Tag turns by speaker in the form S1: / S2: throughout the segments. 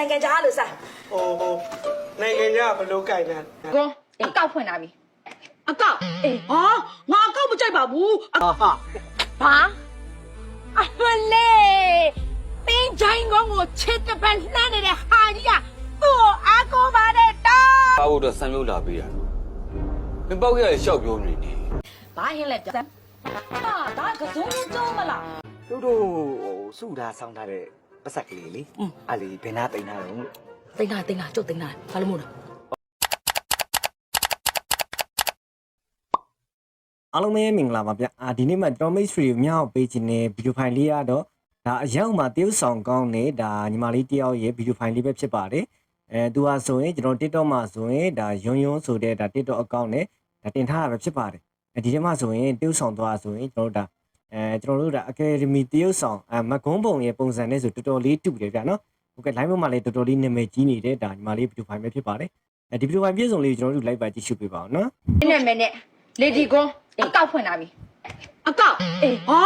S1: နိုင်ငံခြားလို့စား
S2: ဟိုဟိုနိုင်ငံခြားကဘလို့ကြိုင်နေ
S3: ကွန်အကောက်ဖွင့်လာပြီ
S1: အကောက်အေးဟာငါအကောက်မကြိုက်ပါဘူးအ
S2: ဟာဟာ
S3: ဘာအမလေးပင်းချိုင်းကောင်ကိုချစ်တဲ့ပန်လှမ်းနေတဲ့ဟာကြီးကသူ့ကိုအားကိုးပါတဲ့တော့
S4: ပါဖို့တော့ဆံမျိုးလာပေးတာနော်မင်းပေါက်ရရဲ့ရှောက်ပြောနေနေ
S3: ဘာဟင်းလဲပြန်ဟာဒါကစုံကျုံးမလား
S5: တို့တို့ဟိုစုထားဆောင်းထားတဲ့ ပတ်ဆက်ကလေးလေအဲ့လေဘယ်နာတိန်ထားတော့လို့
S1: သိန်းသားသိန်းသားကျုပ်သိန်းသားဘာလို့မို့လဲ
S6: အားလုံးပဲမင်္ဂလာပါဗျအာဒီနေ့မှာကျွန်တော်မိတ်ဆွေကိုမြောက်ပေးခြင်းနဲ့ဗီဒီယိုဖိုင်လေးရတော့ဒါအရောက်မှာတရုပ်ဆောင်ကောင်းနဲ့ဒါညီမလေးတယောက်ရဲ့ဗီဒီယိုဖိုင်လေးပဲဖြစ်ပါတယ်အဲသူဟာဆိုရင်ကျွန်တော် TikTok မှာဆိုရင်ဒါယွန်းယွန်းဆိုတဲ့ဒါ TikTok account နဲ့ဒါတင်ထားတာပဲဖြစ်ပါတယ်အဲဒီထဲမှာဆိုရင်တရုပ်ဆောင်သွားဆိုရင်ကျွန်တော်တို့ဒါ အဲကျွန်တော်တို့ဒါ Academy တရုပ်ဆောင်အမကွန်းပုံရဲ့ပုံစံနဲ့ဆိုတော်တော်လေးတူတယ်ဗျာနော်ဟုတ်ကဲ့ live မှာလည်းတော်တော်လေးနာမည်ကြီးနေတဲ့ဒါညီမလေးဗီဒီယိုဖိုင်ပဲဖြစ်ပါတယ်အဲဒီဗီဒီယိုဖိုင်ပြည့်စုံလေးကိုကျွန်တော်တို့ live ပါကြည့်ရှုပေးပါအောင်နော်
S3: နည်းနည်းနဲ့လေဒီကွန်အကောက်ဖွင့်လာပြီ
S1: အကောက်အေးဟာ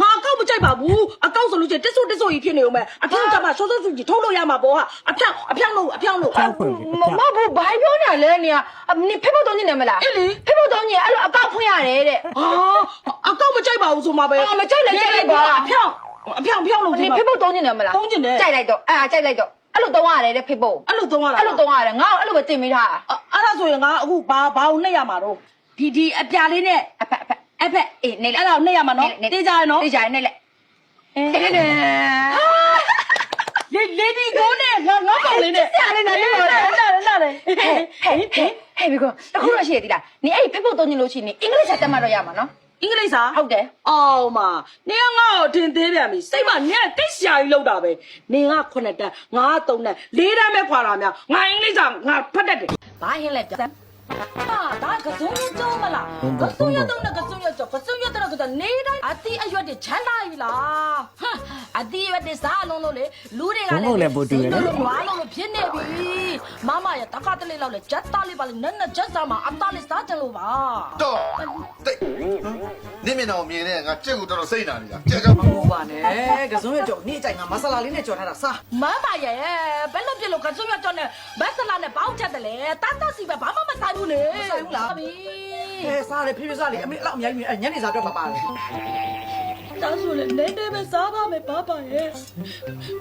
S1: ငါအကောက်မကြိုက်ပါဘူးအကောက်ဆိုလို့ချင်းတက်ဆုတက်ဆုကြီးဖြစ်နေဦးမယ်အဖြောင်းကြမှာစောစောစုကြီးထုတ်လို့ရမှာပေါ့ဟာအဖြောင်းအဖြောင်းလို့အဖြောင်းလို့
S6: ကြောက်ဖွင့်ပြီ
S3: မမဘူးဘာပြောနေလဲနေအနင်ဖေဖို့တုံးနေတယ်မလား
S1: အေးလေ
S3: ဖေဖို့တုံးနေအဲ့လိုအကောက်ဖွင့်ရတယ်တဲ့
S1: ဟာအကောက်မကြိုက်ပါဘူးဆိုမှပဲ
S3: အော်မကြိုက်လည်းကြိုက်လိုက်ပါ
S1: အဖြောင်းအဖြောင်းဖြောင်းလို့
S3: နင်ဖေဖို့တုံးနေတယ်မလား
S1: တုံးကျင်တယ်
S3: ကြိုက်လိုက်တော့အာကြိုက်လိုက်တော့အဲ့လိုတုံးရတယ်တဲ့ဖေဖို့
S1: အဲ့လိုသုံးရတာ
S3: အဲ့လိုတုံးရတယ်ငါ့ကိုအဲ့လိုပဲတင်မိထားတာ
S1: အဲ့ဒါဆိုရင်ငါအခုဘာဘာကိုနှိပ်ရမှာတော့ဒီဒီအပြာလေးနဲ့
S3: အဖက် အဖက်
S1: အဖက်
S3: အေးနေလိုက်
S1: အဲ့ဒါကိုနှိပ်ရမှာနော်တေးကြရနော်
S3: တေးကြရနေလိုက်
S1: လေလေဒီကိုနဲ့ငါငါကောင်လေးနဲ့
S3: ဆရာလေးနဲ့နေပါလား
S1: နားနားနား
S3: ဟဲ့ဟဲ့ဟဲ့ဟဲ့ဘီကောတခုတော့ရှိရသေးလားနေအဲ့ဖေဖို့တုံးနေလို့ရှိနေအင်္ဂလိပ်စာတက်မှတော့ရမှာနော်
S1: အင်္ဂလိပ်စာ
S3: ဟုတ်တယ်
S1: အောင်မနင်ကငါ့ကိုတင်သေးပြန်ပြီစိတ်မနင်ကတိတ်ရှာကြီးလောက်တာပဲနင်က9တန်းငါက3တန်း4တန်းပဲခွာတာများငါအင်္ဂလိပ်စာငါဖတ်တတ်တယ်
S3: ဘာဟင်းလဲပြန်ဟာဒါကစုံကျုံးမလား
S6: ဘုံဘုံ
S1: ကစုံရတော့က စုံရတော့ကစုံရတော့ကနေတိုင်းအတိအရွက်တွေချမ်းသာပြီလားဟမ်အတိအရွက်တွေစားလုံးလို့လေလူတွေက
S6: ဘုံဘုံလည်းပိုတူတယ်နော်
S1: လို့ဘာလို့လို့ဖြစ်နေပြီမမရတခါတလေလောက်လေဂျက်သားလေးပါလေနက်နက်ဂျက်စားမှာအသားလေးစားကြလို့ပါ
S7: တော့တိတ်နင့်မျက်နှာကိုမြင်တဲ့ငါကြက်ကိုတော်တော်စိတ်နာနေတာကြက်ကြောင့်
S8: ဟုတ်ပါနဲ့ကစုံရကြော်နေ့အကြိုင်ကမဆလာလေးနဲ့ကြော်ထားတာစား
S1: မမရဲ့ဘယ်လိုဖြစ်လို့ကစုံရတော့နဲ့ဘက်ဆလာနဲ့ပေါင်းချက်တယ်လေတတ်တတ်စီပဲဘာမှမဆိုင်ဘူးလေ
S8: မဆိုင်ဘူးလား
S1: ဟုတ်ပြီ
S8: အဲစားတယ်ဖေးဖေးစားလေအမေအဲ့လောက်အများကြီးမြင်အဲ့ညနေစားတော့ပါပါတယ်
S1: တောင်းဆိုလေနေနေပဲစားပါမယ်ဘာပါရဲ့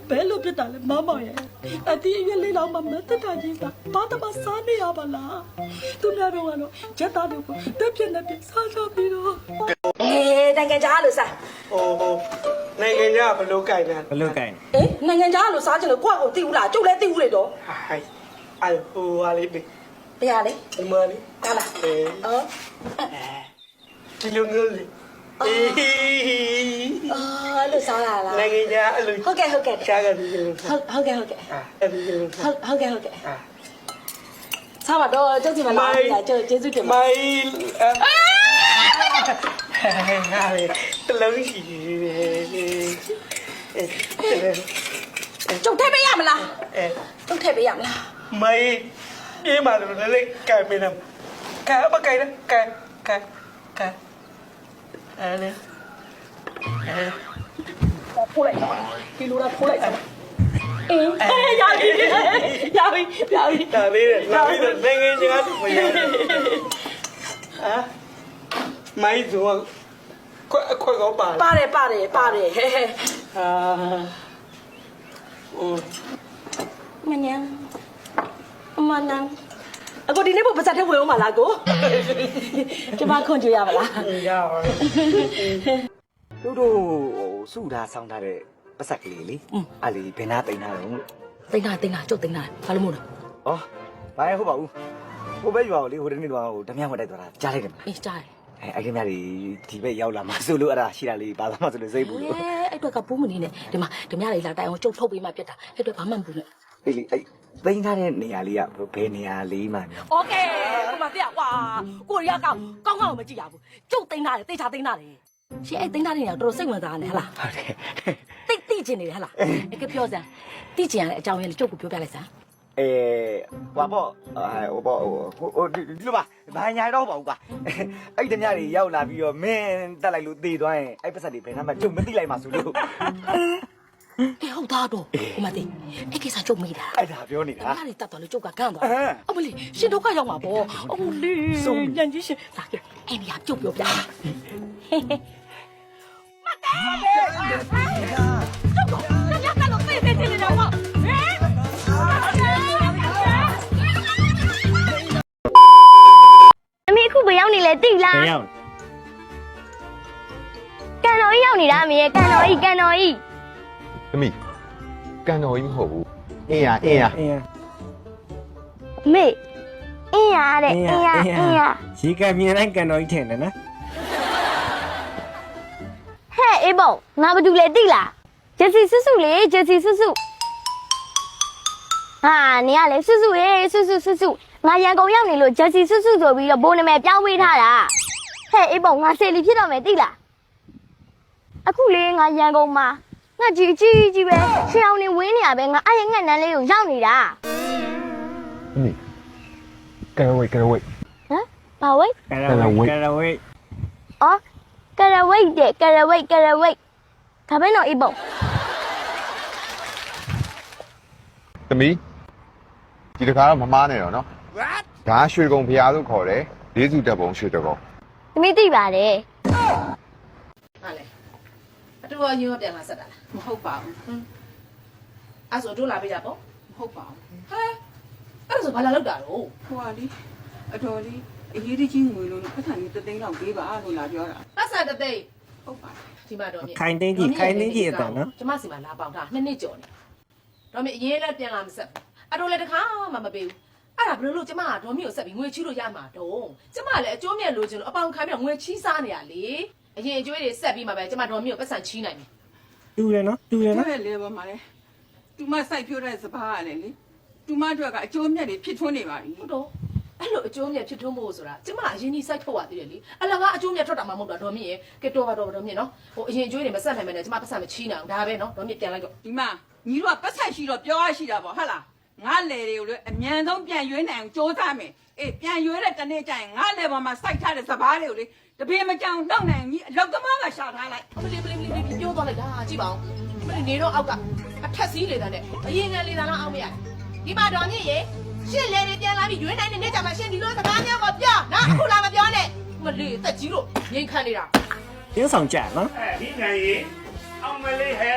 S1: ဘယ်လိုဖြစ်တာလဲမမရဲ့အတီးအရွက်လေးတော့မှမသက်တာကြီးစားဘာတမစားနေရပါလားသူများတော့ကတော့ချက်သားတွေကိုတက်ပြက်နဲ့ပြက်စားစားပြီးတော့အေးနိုင်ငံခြားလို့စား
S2: ဟိုဟိုနိုင်ငံခြားကဘလို့ကြိုင်နေ
S6: ဘယ်လိုကြိုင်
S1: အေးနိုင်ငံခြားလို့စားကြလို့ကိုယ့်ကိုသိဘူးလားကျုပ်လည်းသိဘူးလေတော့
S2: ဟိုင်အဲ့ဟိုဟာလေး ဒီ
S1: တရားလေ
S2: ဒီမလေး
S1: တားလား
S2: အေး
S1: အော်
S2: ဒီလိုမျိုးလေးအေး
S1: အာလို့စားလာလား
S2: နိုင်ငံခြားအဲ့လို
S1: ဟုတ်ကဲ့ဟုတ်ကဲ့
S2: ရှားကဒီလို
S1: ဟုတ်ဟုတ်ကဲ့ဟုတ်ကဲ့
S2: အဲ့ဒီလို
S1: ဟုတ်ဟုတ်ကဲ့ဟုတ်ကဲ့စားပါတော့ကျုပ်စီမလာဘူးလားကျုပ်ကျေးဇူးတင်ပါ
S2: မိုင်းငါလေတလုံးရှိတယ်
S1: ကျုပ်ထည့်ပေးရမလား
S2: အဲ
S1: ကျုပ်ထည့်ပေးရမလား
S2: မိုင်း ပြေးမှလို့လည်းကဲမင်းကဲမကဲနဲ့ကဲကဲကဲအဲ့လေအဲ
S1: ဖိုးလိုက်တော့ဒီလိုလားဖိုးလိုက်တော့အေးရပြီရပြီရပြီ
S2: ဒါလေးလာပြီးတော့နိုင်ငံခြားသူမရအာမိုင်းဆိုခွက်ခွက်ကောပါ
S1: ပါတယ်ပါတယ်ပါတယ်ဟဲဟဲ
S2: အာอืม
S1: မညာ မနန်အခုဒီနေ့ဘုပစက်ထဲဝင်အောင်မလားကိုကျမခွန်ကြရပါလား
S2: ရပါဘူး
S5: တို့တို့ဟိုစုထားဆောင်းထားတဲ့ပတ်ဆက်ကလေးလေအဲ့လေဘယ်နာတိန်ထားတော့လို့
S1: သိန်းသားသိန်းသားကျုပ်သိန်းသားဘာလို့မို့လဲ
S5: ဩဘာရဟုတ်ပါဘူးဟိုဘက်ရွာကိုလေဟိုတနေ့တော့ဟိုဓမြမတိုက်သွားတာကြားလိုက်တယ်မလား
S1: အေးကြားတယ်
S5: အဲအဲ့ဒီမြတွေဒီဘက်ရောက်လာမှဆိုလို့အဲ့ဒါရှိတာလေးဘာသာမှဆိုလို့စိတ်ဘူးလို့
S1: အဲအဲ့တော့ကပူးမနေနဲ့ဒီမှာဓမြလေးလာတိုင်အောင်ကျုပ်ထုတ်ပေးမှပြတ်တာအဲ့တော့ဘာမှမပူနဲ့
S5: အေးလေအဲ့ တိန်ထားတဲ့နေရာလေးကဘယ်နေရာလေးမှများ
S1: โอเคဒီမှာပြကွာကိုရီးယားကောင်ကောင်းကောင်းမကြည့်ရဘူးကျုပ်သိန်းသားတယ်တေချာသိန်းသားတယ်ရှင်အဲ့သိန်းသားတွေကတော့တော်တော်စိတ်ဝင်စားနေဟလား
S5: ဟုတ်တယ်
S1: တိတ်တိကျင်နေတယ်ဟလားအကပြောစမ်းတိကျင်ရတဲ့အကြောင်းရင်းလေးကျုပ်ကိုပြောပြလိုက်စမ်း
S5: အဲဟိုပေါ့ဟိုပေါ့ဟိုဟိုဒီလိုပါဘာညာတော့ပါဘူးကွာအဲ့ဒီဓမြတွေရောက်လာပြီးတော့မင်းတက်လိုက်လို့သေသွားရင်အဲ့ပတ်ဆက်တွေဘယ်နှမှာကျုံမသိလိုက်မှဆိုလို့
S9: အေးဟုတ်သားတော့ဟိုမသိအဲ့ကိစ္စကျုပ်မိတာ
S5: အဲ့ဒါပြောနေတာ
S9: အားလေးတတ်တော်လို့ကျုပ်ကကန့်သွား
S5: အဲ
S9: အမလေးရှင်ဒုက္ခရောက်မှာပေါ့အမလေး
S5: ဆုံးပြီ
S9: ညံကြီးရှင်လာခဲ့အဲ့ဒီဟာကျုပ်ပြောပြမတဲကျုပ်ကလက်ကတော့ပြေးပြေးနေတော့ဟဲ့
S10: အမေအခုဘယ်ရောက်နေလဲတိလား
S6: ဘယ်ရောက်
S10: ကန်တော်ကြီးရောက်နေတာအမေရဲ့ကန်တော်ကြီးကန်တော်ကြီး
S11: သမီးကန်တော်ကြီးမဟုတ်ဘူး
S5: အင်းရအင်းရ
S6: အင်း
S10: အမေအင်းရတဲ့အ
S6: အ
S10: အ
S6: င်း
S10: င်းရ
S6: အင်း
S10: အင်းရ
S6: ရေကမြင်တိုင်းကန်တော်ကြီးထင်တယ်နော်
S10: ဟဲ့အေးပေါ့ငါဘာတူလဲတိလားဂျက်စီဆွဆွလေဂျက်စီဆွဆွဟာနေရလေဆွဆွရေဆွဆွဆွဆွငါရန်ကုန်ရောက်နေလို့ဂျက်စီဆွဆွဆိုပြီးတော့ဘိုးနာမည်ပြောင်းပေးထားတာဟဲ့အေးပေါ့ငါဆယ်လီဖြစ်တော့မယ်တိလားအခုလေငါရန်ကုန်မှာ ငါကြီးကြီးကြီးပဲရှောင်းနေဝင်းနေရပဲငါအဲ့ရငက်နန်းလေးကိုရောက်နေတာ
S11: သမီးကန်ဝိတ်ကန်ဝိတ်
S10: ဟမ်ဘာဝိတ်
S6: ကရဝိတ်ကရဝိတ်
S10: အော်ကရဝိတ်တဲ့ကရဝိတ်ကရဝိတ်ဒါပဲတော့အေးပေါ့
S11: သမီးဒီတခါတော့မမားနဲ့တော့နော်ဒါရွှေကုံဖျားလို့ခေါ်တယ်လေးစုတက်ပုံရွှေတကုံ
S10: သမီးသိပါတယ်
S9: ဟာလေအ တူရောညရောပြန်လာဆက်တာလား
S12: မဟုတ်ပါဘူး
S9: အဲ့ဆိုတို့လာပေးကြပေါ့
S12: မဟုတ်ပါဘူး
S9: ဟဲအဲ့ဒါဆိုဘာလာလောက်တာတော့
S12: ဟိုကလေအတော်လေးအရေးကြီးငွေလို့ပတ်စံကြီးတသိန်းလောက်ပေးပါလို့လာပြောတာ
S9: ပတ်စံတသိန်း
S12: ဟုတ်ပါတယ်
S9: ဒီမှာတော့မြင်
S6: ခိုင်တင်းကြီးခိုင်တင်းကြီးအတန်နော်
S9: ကျမစီမှာလာပေါင်တာနှစ်နှစ်ကျော်နေတော့မြင်အရင်လည်းပြန်လာမဆက်ဘူးအတော်လည်းတခါမှမပေးဘူးအဲ့ဒါဘယ်လိုလို့ကျမကဒေါ်မီကိုဆက်ပြီးငွေချီးလို့ရမှာတော့ကျမလည်းအကျိုးမြတ်လိုချင်လို့အပေါင်ခံပြီးတော့ငွေချီးစားနေရလေ အရင်အကျွေးတွေဆက်ပြီးမှပဲကျမဒေါ်မီကိုပတ်စံချီးနိုင်တယ်
S6: တူတယ်နော်တူတယ်
S12: ကျွ
S6: နော်ဲ
S12: လေပေါ်မှာလေတူမစိုက်ပြိုးတဲ့စပားရတယ်လေတူမတို့ကအကျိုးမြတ်တွေဖြစ်ထွန်းနေပါပြီ
S9: ဟုတ်တော့အဲ့လိုအကျိုးမြတ်ဖြစ်ထွန်းဖို့ဆိုတာကျမအရင်ကြီးစိုက်ထုတ်ရသေးတယ်လေအလကားအကျိုးမြတ်ထွက်တာမှမဟုတ်တာဒေါ်မီရဲ့ကဲတော့ပါတော့ပါဒေါ်မီနော်ဟိုအရင်အကျွေးတွေမဆက်နိုင်မနဲ့ကျမပတ်စံမချီးနိုင်အောင်ဒါပဲနော်ဒေါ်မီပြန်လိုက်တော့
S12: ဒီမှာညီတို့ကပတ်ဆက်ရှိတော့ပြောရရှိတာပေါ့ဟုတ်လား ငါလေတွေကိုလေအမြန်ဆုံးပြန်ရွေးနိုင်အောင်စူးစမ်းမယ်အေးပြန်ရွေးတဲ့တနေ့ကျရင်ငါလေပေါ်မှာစိုက်ထားတဲ့စပားတွေကိုလေတပင်းမကြောင်နှောက်နိုင်ကြီးအလောက်သမားကရှာထားလိုက်
S9: အမလေးပလီပလီပလီပြောသွားလိုက်တာကြည့်ပါဦးမလေးနေတော့အောက်ကအထက်စီးလေတန်းနဲ့အရင်ကလေတန်းလားအောက်မရဒီမှာတော်မြင့်ရေရှင့်လေတွေပြန်လာပြီးရွေးနိုင်တဲ့နေ့ကျမှရှင့်ဒီလိုစကားများကိုပြောနော်အခုလာမပြောနဲ့မလေးတက်ကြီးလို့ငိန်ခံနေတာ
S6: တင်းဆောင်ကြနော်
S13: အဲဒီနိုင်ရေ အောင်မလေးဟဲ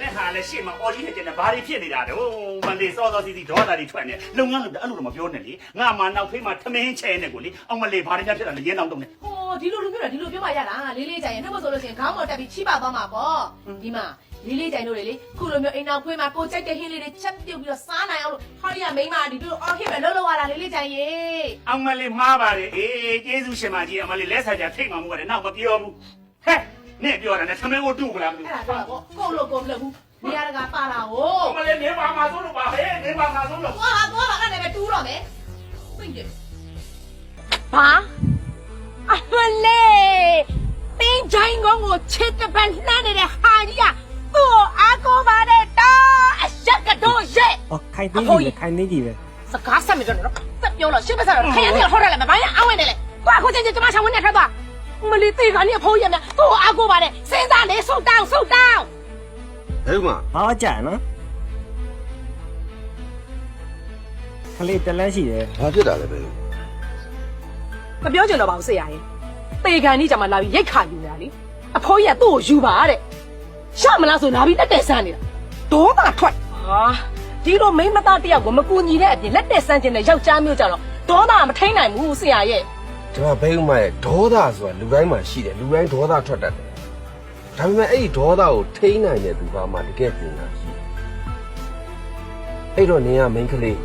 S13: နဲ့ဟာလည်းရှေ့မှာအော်ကြီးနဲ့ကျန်တဲ့ဘာတွေဖြစ်နေတာတော့မလေးစောစောစီစီဒေါသတွေထွက်နေလုပ်ငန်းလုပ်တယ်အဲ့လိုတော့မပြောနဲ့လေငါမှနောက်ဖေးမှာထမင်းချဲနေကိုလေအောင်မလေးဘာတွေများဖြစ်တာလဲရင်းအောင်တုံးနေ
S9: ဟိုဒီလိုလူပြောတာဒီလိုပြောမှရတာလေးလေးကြိုင်ရင်နှုတ်မဆိုလို့ရှိရင်ခေါင်းပေါ်တက်ပြီးချိပါသွားမှာပေါ့ဒီမှာလေးလေးကြိုင်တို့လေလေခုလိုမျိုးအိမ်နောက်ခွေးမှာကိုကြိုက်တဲ့ဟင်းလေးတွေချက်ပြုတ်ပြီးတော့စားနိုင်အောင်လို့ဟောဒီကမိန်းမဒီလိုအော်ဟစ်ပဲလှုပ်လှုပ်ရတာလေးလေးကြိုင်ရေ
S13: အောင်မလေးမှားပါတယ်အေးကျေးဇူးရှင်မကြီးအောင်မလေးလက်ဆာကြထိတ်မှမှုရတယ်နောက်မပြောဘူးဟဲ့ နဲ့ပြောတာနဲ့ထမင်းကိုတူမလားမသိ
S9: အဲ့
S13: ဘူး
S9: ဒါတော့ကိုလို့ကိုမလုပ်ဘူးနေရာတကာပါလာဟို
S13: အောင်မလေးနေပါမှာဆိုလို့ပါဟဲ့နေပါမှာဆိုလို့
S9: သွားပါသွားပါအဲ့ဒါလည်းတူးတော့မယ်ပြည့်တယ်
S10: ဘာ
S9: အမလေးပင်းချိုင်းကောင်းကိုချစ်တဲ့ပန်းလှမ်းနေတဲ့ဟာကြီးကသူ့ကိုအားကိုးပါတဲ့တာအရက်ကတော့ရဲ့
S6: အော်ခိုင်တင်းကြီးပဲခိုင်တင်းကြီးပဲ
S9: စကားဆက်မပြောတော့ဆက်ပြောလို့ရှင်းမဆက်တော့ခရင်နေထောက်ရတယ်မပိုင်းအဝင်းနေလေသွားခုချင်းချင်းကျမဆောင်ဝင်နေထွက်သွား မလီသေးကနေဖိုးရမြသူ့ကိုအားကိုးပါတဲ့စဉ်းစားလေဆုတ်တောင်းဆုတ်တောင်း
S14: ဟဲ့မှာ
S6: ဘာကြနော်ခလေးတလန်းရှိတယ်
S14: ဘာဖြစ်တာလဲပဲ
S9: မပြောချင်တော့ပါဘူးဆရာကြီးတေခံကြီးကြမှာလာပြီးရိတ်ခါယူနေတာလေအဖိုးကြီးကသူ့ကိုယူပါတဲ့ရှမလားဆိုလာပြီးလက်တက်ဆန်းနေတာဒေါသထွက်ဟာဒီလိုမိန်းမသားတယောက်ကိုမကူညီတဲ့အပြင်လက်တက်ဆန်းခြင်းနဲ့ယောက်ျားမျိုးကြတော့ဒေါသမထိန်နိုင်ဘူးဆရာရဲ့
S14: ဒီမှာဘဲဥမရဲ့ဒေါသဆိုတာလူတိုင်းမှာရှိတယ်လူတိုင်းဒေါသထွက်တတ်တယ်ဒါပေမဲ့အဲ့ဒီဒေါသကိုထိန်းနိုင်တဲ့သူကမှတကယ်ပညာရှိတယ်အဲ့တော့နင်ကမိန်းကလေး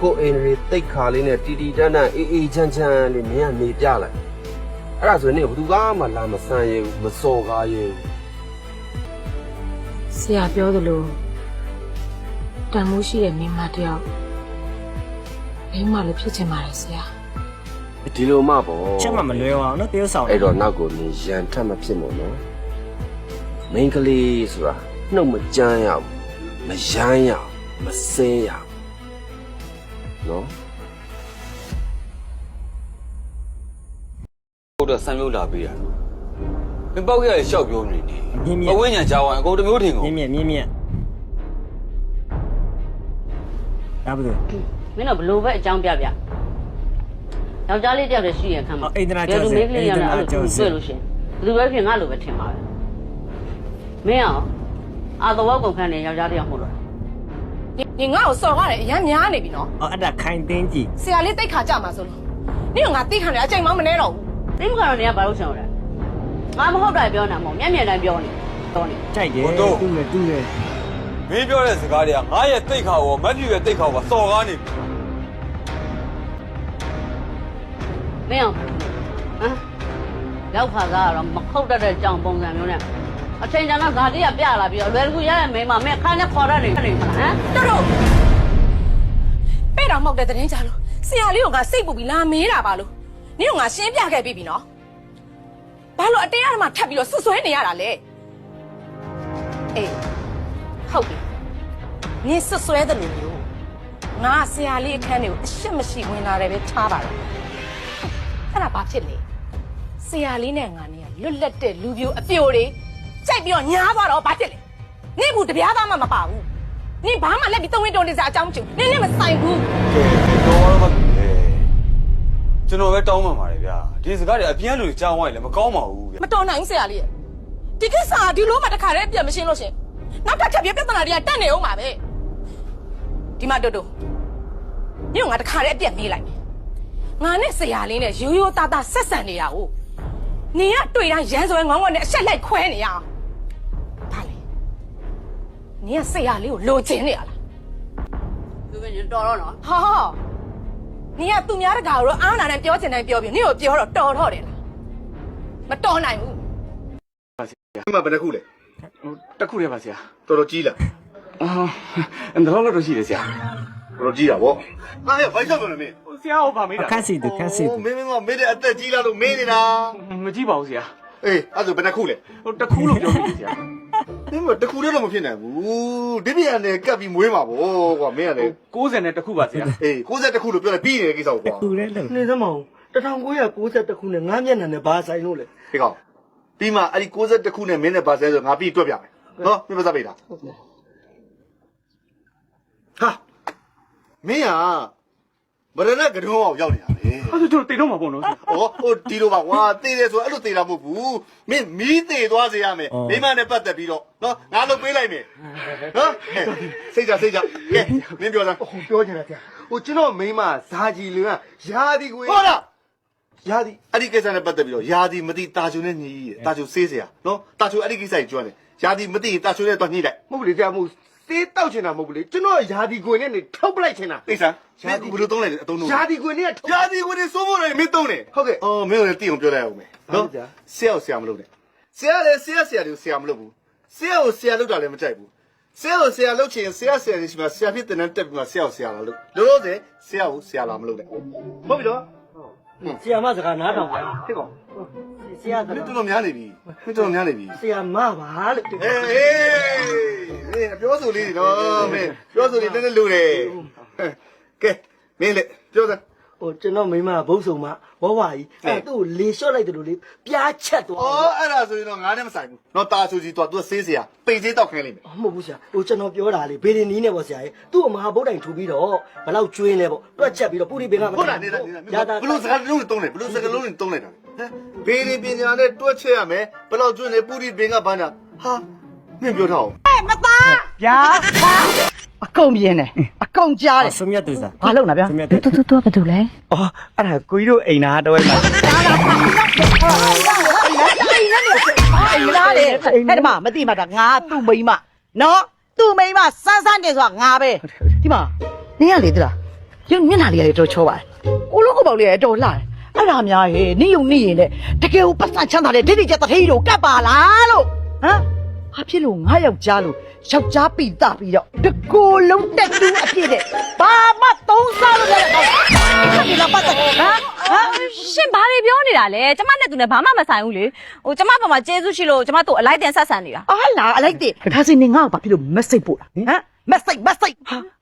S14: ကိုယ်အိမ်လေးတိတ်ခါလေးနဲ့တီတီတန်းတန်းအေးအေးချမ်းချမ်းလေးနင်ကနေပြလိုက်အဲ့ဒါဆိုရင်နင်ကဘယ်သူကမှလာမဆန်းရဲဘူးမစော်ကားရဲဘူး
S9: ဆရာပြောသလိုတန်မိုးရှိတဲ့မိန်းမတယောက်မိန်းမလည်းဖြစ်ချင်ပါတယ်ဆရာ
S14: ဒီလိုမှပေါ့
S6: ချက်မှမလွဲအောင်နော်တရုပ်ဆောင်
S14: အဲ့တော့နောက်ကိုနင်ရန်ထပ်မဖြစ်မို့နော်မိန်းကလေးဆိုတာနှုတ်မကြမ်းရဘူးမယမ်းရဘူးမစဲရဘူးနော်
S15: ဟုတ်တော့ဆံမြုပ်လာပေးရတော့မင်းပေါက်ရရဲ့ရှောက်ပြောနေနေ
S6: မြင့်မြင့်
S15: အဝိညာဉ်ကြောင်းအကုန်တစ်မျိုးထင်ကုန်
S6: မြင့်မြင့်မြင့်မြင့်ဒါဘယ်လို
S15: မင်းတို့ဘလို့ပဲအကြောင်းပြပြ ယောက်ျားလေးတယောက်တည်းရှိရခမ်းမှာ
S6: အိန္ဒြာကျော်
S15: လူ
S6: စင်
S15: မိန်းကလေးရောက်လာ
S6: အိ
S15: အဲ့
S6: န္ဒြာကျော်
S15: လို
S6: စင်
S15: တွေ့လို့ရှရင်ဘယ်သူပဲဖြစ်ငါလိုပဲထင်ပါပဲမင်းအောင်အာတော်ကုန်ခန်းနေယောက်ျားတယောက်မဟုတ်တော့
S9: 你ငါ့ကိုစော်ရတယ်အရင်များနေပြီနော်
S6: အော်အဲ့ဒါခိုင်တင်းကြီး
S9: ဆရာလေးတိတ်ခါကြမှာဆိုလို့နင့်ကငါတိတ်ခါနေအချိန်မှမနေတော့ဘူး
S15: သိမကတော့နေကဘာလို့ဆောင်လဲငါမဟုတ်တာပြောနေတာမဟုတ်မျက်မြင်တိုင်းပြောနေပြောနေ
S6: ကြိုက်တယ်
S4: ဟုတ်တော့
S6: တူတယ်တူတယ်
S4: မင်းပြောတဲ့စကားတွေကငါရဲ့တိတ်ခါရောမက်ဖြူရဲ့တိတ်ခါရောစော်ကားနေပြီ
S15: မင်းအောင်ဟမ်ရောက်ခါကားကတော့မခုတ်တတ်တဲ့ကြောင်ပုံစံမျိုးနဲ့အချိန်တန်ကဇာတိကပြလာပြီးတော့လွယ်ကူရတဲ့မိန်းမမင်းခန်းနဲ့ခေါ်ရတယ်နေမလားဟမ်
S9: တော်တော်ပဲ့တော်မောက်တဲ့တဲ့ရင်ကြလို့ဆရာလေးကငါစိတ်ပူပြီးလာမေးတာပါလို့နင့်ကငါရှင်းပြခဲ့ပြီပြီနော်ဘာလို့အတင်းအဓမ္မထပ်ပြီးတော့ဆွဆွဲနေရတာလဲအေးဟုတ်ပြီနင်ဆွဆွဲတယ်လို့မျိုးငါဆရာလေးအခန်းတွေကိုအရှက်မရှိဝင်လာတယ်ပဲထားပါတော့ အဲ့ဒါဘာဖြစ်လဲဆရာလေးနဲ့ငါနဲ့ကလွတ်လပ်တဲ့လူပြိုအပြိုတွေကြိုက်ပြီးတော့ညားသွားတော့ဘာဖြစ်လဲနင့်ဘူးတပြားသားမှမပါဘူးနင်ဘာမှလက်ပြီးတုံးဝင်တုံးနေစရာအကြောင်းမရှိဘူးနင်လည်းမဆိုင်ဘူး
S4: ကဲတော်တော့မပြီလေကျွန်တော်ပဲတောင်းပန်ပါတယ်ဗျာဒီစကားတွေအပြင်းလူတွေကြားဝိုင်းလည်းမကောင်းပါဘူးဗျာ
S9: မတော်နိုင်ဘူးဆရာလေးရဲ့ဒီကိစ္စကဒီလိုမှတခါတည်းပြန်မရှင်းလို့ရှရင်နောက်တစ်ခါပြပြဿနာတွေကတက်နေအောင်ပါပဲဒီမှာတော်တော်ညငါတခါတည်းအပြက်မေးလိုက်မယ် ငါနဲ့ဆရာလေးနဲ့ရိုးရိုးသားသားဆက်ဆံနေတာကိုနင်ကတွေ့တိုင်းရန်စွဲငေါငေါနဲ့အဆက်လိုက်ခွဲနေရအောင်ဘာလဲနင်ကဆရာလေးကိုလိုချင်နေရလား
S15: သူကညတော်တော့နော်
S9: ဟာနင်ကသူများတကာကိုအားနာနဲ့ပြောချင်တိုင်းပြောပြီးနင့်ကိုပြောတော့တော်တော့တယ်လားမတော်နိုင်ဘူး
S7: ဒီမှာဘယ်နှခုလဲ
S13: တခုတည်းပါဆရာ
S7: တော်တော်ကြီးလား
S13: အာဒါတော့တော့ရှိတယ်ဆရာ
S7: တော်တော်ကြီးတာဗောငါရဘိုက်ချက်မလို့မင်း
S13: ဆရာဟောပါမေးတာ
S6: အခက်စီတူခက်စီတူ
S7: မင်းမင်းကမင်းတဲ့အသက်ကြီးလာလို့မင်းနေတာ
S13: မကြည့်ပါဘူးဆရာ
S7: အေးအဲ့ဒါဆိုဘယ်နှခုလဲ
S13: ဟိုတခုလို့ပြောမိတယ်ဆရာ
S7: မင်းမတခုတည်းတော့မဖြစ်နိုင်ဘူးဒီပြန်နဲ့ကပ်ပြီးမွေးမှာဗောကွာမင်းကလည်း
S13: 60နဲ့တခုပါဆရာ
S7: အေး60တခုလို့ပြောတယ်ပြီးနေတဲ့ကိစ္စကိုကွာ
S6: တူတယ်လို့
S5: နေသမောင်1990ခုနဲ့ငါမျက်နှာနဲ့ဘာဆိုင်လို့လဲ
S7: ဒီကောင်ပြီးမှအဲ့ဒီ60တခုနဲ့မင်းနဲ့ပါဆဲဆိုငါပြီးတွက်ပြမယ်နော်မင်းမစားပိတ်တာဟာမင်းက မရဏကတုံးအောင်ရောက်နေတာလေ
S13: အဲ့ဒါတို့တေတော့မှာပေါ့နော်
S7: ဩဟိုဒီလိုပါကွာတေးတယ်ဆိုတော့အဲ့လိုတေးတာမဟုတ်ဘူးမင်းမီးတေးသွားစေရမယ်အော် မိမနဲ့ပတ်သက်ပြီးတော့နော်ငါလုပ်ပေးလိုက်မယ်နော်ဟဲ့စိတ်ကြစိတ်ကြကဲမင်းပြောစမ်း
S5: ဟိုပြောချင်တာဗျာဟိုကျွန်တော်မိန်းမဇာကြီးလူကယာဒီကို
S7: ဟုတ်လား ရာသီအဲ့ဒီကိစ္စနဲ့ပတ်သက်ပြီးတော့ယာဒီမတိတာချုံနဲ့ညီကြီးတယ်တာချုံစေးစရာနော်တာချုံအဲ့ဒီကိစ္စကြီးကျွမ်းတယ်ယာဒီမတိတာချုံနဲ့တွားညှိလိုက်
S5: မဟုတ်ဘူးလေဗျာမဟုတ် စေးတောက်ချင်တာမဟုတ်ဘူးလေကျွန်တော်ယာဒီကိုနဲ့နေထုတ်ပလိုက်ချင်တာ။
S7: သိစမ်းယာဒီဘယ်လိုသုံးလိုက်လဲအသုံးလုံး
S5: ယာဒီကိုနဲ့ထုတ်
S7: ယာဒီကိုနေစိုးဖို့လည်းမင်းသုံးတယ်
S5: ဟုတ်ကဲ့။
S7: အော်မင်းလည်းသိအောင်ပြောလိုက်အောင်မယ်။နော်ဆရာကိုဆရာမလုပ်နဲ့။ဆရာလည်းဆရာဆရာတွေကိုဆရာမလုပ်ဘူး။ဆရာကိုဆရာလုပ်တာလည်းမကြိုက်ဘူး။ဆရာကိုဆရာလုပ်ချင်ဆရာဆရာတွေရှိမှဆရာဖြစ်တဲ့နဲ့တက်ပြီးမှဆရာကိုဆရာလာလို့လို့လို့တယ်ဆရာကိုဆရာလာမလုပ်နဲ့။ဟုတ်ပြီတော့
S5: ဆီယာမစကားနားထောင်ပါဖြစ်ကောဆီယာ။
S7: မင်းတို့တော့များနေပြီ။ မင်းတို့တော့များနေပြီ
S5: ဆီယာမပါလို့
S7: ။အေးအေးမင်းပြောဆိုလေးတွေနော်မင်းပြောဆိုလေးနည်းနည်းလူတယ်။ကဲမင်းလေပြောစမ်း
S5: ဟိုကျွန်တော်မိန်းမဘုတ်ဆုံမဝဝကြီးအဲ့သူ့ကိုလေလျှော့လိုက်တယ်လို့လေပြားချက်သွား
S7: အော်အဲ့ဒါဆိုရင်တော့ငါနဲ့မဆိုင်ဘူး။နော်တာဆူကြီးတော့ तू ဆေးเสียပိတ်သေးတောက်ခိုင်းလိမ့်မယ်
S5: မဟုတ်ဘူးဆရာဟိုကျွန်တော်ပြောတာလေဘေးရင်နီးနေပေါ့ဆရာရဲ့သူ့ကိုမဟာဗုဒ္ဓိုင်ထူပြီးတော့ဘလောက်ကျွေးလဲပေါ့တွက်ချက်ပြီးတော့ပုရိပင်က
S7: ဟုတ်လားနေတာနေတာ
S5: ရတာ
S7: ဘလို့စကားလုံးတုံးတယ်ဘလို့စကားလုံးတုံးလိုက်တာဟ မ်ဘေးဒီပညာနဲ့တွက်ချက်ရမယ်ဘလောက်ကျွန်းနေပူရိပင်ကဘာညာဟာမင်းပြောထားအောင်
S12: ဗျာအကုန်ပြင်းတယ်အကုန်ကြားတယ်
S6: ဆွမြတ်သူစား
S12: ဘာလုပ်နာဗျာ
S6: ဆွမြတ်
S12: တူ
S6: သူ
S12: တူတူဘာတူလဲ
S5: အော်အဲ့ဒါကိုကြီးတို့အိမ်သားတော့မှာ
S12: အိမ်လားလေအဲ့ဒီမှာမသိမှတာငါသူ့မိန်းမနော်သူ့မိန်းမစမ်းစမ်းတယ်ဆိုတာငါပဲဒီမှာနင်းရလေသလားရုပ်မျက်နှာလေးကလေတော်ချောပါတယ်ကိုလုံးကိုပေါက်လေးကတော်လှတယ် အဲ့ဒါများဟေနေုံနေရင်လေတကယ်ကိုပတ်စံချမ်းသာတဲ့ဒိဋ္ဌိကျတထေးတို့ကတ်ပါလားလို့ဟမ်ဘာဖြစ်လို့ငါယောက်ျားလို့ယောက်ျားပိတာပြီးတော့တကိုယ်လုံးတက်တူးအပြည့်တဲ့ဘာမှသုံးစားလို့လည်းတော့ဒီလာပတ်သက်ဟမ်ဟမ်
S10: ရှင်ဘာတွေပြောနေတာလဲကျမနဲ့သူနဲ့ဘာမှမဆိုင်ဘူးလေဟိုကျမပေါ်မှာကျေးဇူးရှိလို့ကျမတို့အလိုက်တင်ဆက်ဆံနေတာ
S12: အာလာအလိုက်တဲ့ဒါစင်နေငါ့ကိုဘာဖြစ်လို့မက်ဆေ့ပို့တာဟမ်မက်ဆေ့မက်ဆေ့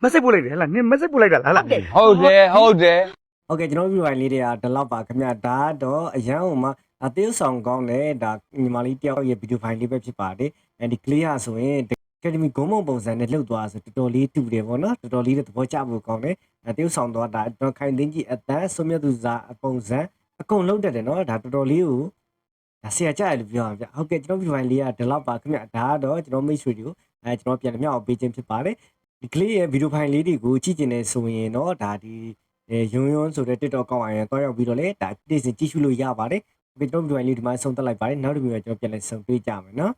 S5: မစိတ်ပို့လိုက်တယ်ဟလားနင်မစိတ်ပို့လိုက်တာလားလား
S4: ဟုတ်တယ်ဟုတ်တယ်
S6: โอเคကျွန်တော်ဗီဒီယိုဖိုင်လေးတွေကဒီလောက်ပါခင်ဗျာဒါတော့အရန်ဟိုမှာအသေးဆောင်ကောင်းတယ်ဒါညီမလေးတယောက်ရဲ့ဗီဒီယိုဖိုင်လေးပဲဖြစ်ပါတယ်အဲဒီကလေးဟာဆိုရင် Academy ဂုံးမုံပုံစံနဲ့လှုပ်သွားဆိုတော်တော်လေးတူတယ်ပေါ့နော်တော်တော်လေးသဘောကျဖို့ကောင်းတယ်အဲတရုပ်ဆောင်သွားတာတော့ခိုင်သိန်းကြီးအတန်းဆွမြတ်သူစာအပုံစံအကုန်လုံးတက်တယ်နော်ဒါတော်တော်လေးကိုဒါဆရာကြရလို့ပြောရမှာဗျဟုတ်ကဲ့ကျွန်တော် view file လေးကဒီလောက်ပါခင်ဗျဒါကတော့ကျွန်တော်မိတ်ဆွေတွေကိုအဲကျွန်တော်ပြန်လည်မြောက်ပေးခြင်းဖြစ်ပါတယ်ဒီကလေးရဲ့ video file လေးတွေကိုကြည့်ကျင်နေဆိုရင်တော့ဒါဒီ အဲယွန်းယွန်းဆိုတဲ့ TikTok ကောင်းအောင်ရတော့ရောက်ပြီးတော့လေဒါတိကျကြည့်ရှုလို့ရပါတယ်ဟုတ်ကဲ့ကျွန်တော် video file လေးဒီမှာဆုံးသက်လိုက်ပါတယ်နောက်တစ် video ကျွန်တော်ပြန်လည်ဆုံတွေ့ကြမယ်နော်